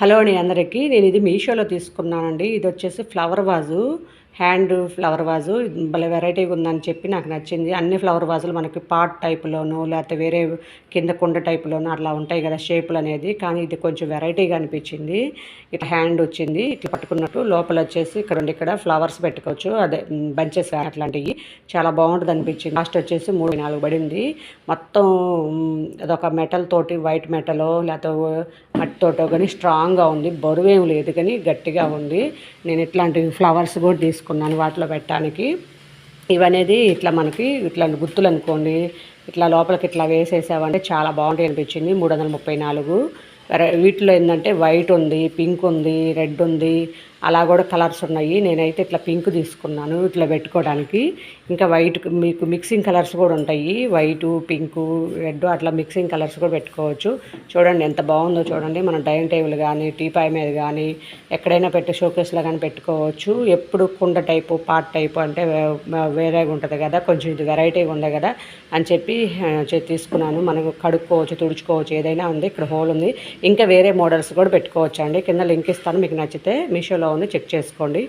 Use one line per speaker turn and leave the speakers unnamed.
Hello అండి అందరికీ. నేను ఇది మీషోలో తీసుకున్నానండి. ఇది వచ్చేసి flower vase. Hand flower vase భలే వెరైటీగా ఉందని చెప్పి నాకు నచ్చింది. అన్ని ఫ్లవర్ వాజులు మనకి పాట్ టైప్లోనూ లేకపోతే వేరే కింద కుండ టైప్లోనూ అట్లా ఉంటాయి కదా షేపులు అనేది. కానీ ఇది కొంచెం వెరైటీగా అనిపించింది. ఇట్లా హ్యాండ్ వచ్చింది ఇట్లా పట్టుకున్నట్టు లోపల వచ్చేసి ఇక్కడ ఉండి ఇక్కడ ఫ్లవర్స్ పెట్టుకోవచ్చు. అదే బంచెస్ అట్లాంటివి. చాలా బాగుంటుంది అనిపించింది. లాస్ట్ వచ్చేసి మూడు నాలుగు పడింది. మొత్తం అదొక మెటల్ తోటి వైట్ మెటలో లేకపోతే మట్టితోటో కానీ స్ట్రాంగ్గా ఉంది. బరువు లేదు కానీ గట్టిగా ఉంది. నేను ఇట్లాంటి ఫ్లవర్స్ కూడా తీసుకున్నాను వాటిలో పెట్టడానికి. ఇవనేది ఇట్లా మనకి ఇట్లా గుత్తులు అనుకోండి ఇట్లా లోపలికి ఇట్లా వేసేసామంటే చాలా బాగుంటాయి అనిపించింది. మూడు వందల ముప్పై నాలుగు. వీటిలో ఏంటంటే వైట్ ఉంది పింక్ ఉంది రెడ్ ఉంది అలా కూడా కలర్స్ ఉన్నాయి. నేనైతే ఇట్లా పింక్ తీసుకున్నాను ఇట్లా పెట్టుకోవడానికి. ఇంకా వైట్ మీకు మిక్సింగ్ కలర్స్ కూడా ఉంటాయి. వైటు పింకు రెడ్ అట్లా మిక్సింగ్ కలర్స్ కూడా పెట్టుకోవచ్చు. చూడండి ఎంత బాగుందో చూడండి. మన డైనింగ్ టేబుల్ కానీ టీపాయ్ మీద కానీ ఎక్కడైనా పెట్టి షోకేస్లో కానీ పెట్టుకోవచ్చు. ఎప్పుడు కుండ టైపు పాట్ టైపు అంటే వేరేగా ఉంటుంది కదా. కొంచెం ఇది వెరైటీగా ఉంది కదా అని చెప్పి తీసుకున్నాను. మనకు కడుక్కోవచ్చు తుడుచుకోవచ్చు ఏదైనా ఉంది. ఇక్కడ హోల్ ఉంది. ఇంకా వేరే మోడల్స్ కూడా పెట్టుకోవచ్చు అండి కింద లింక్ ఇస్తాను మీకు నచ్చితే మీషోలో ఉంది చెక్ చేసుకోండి.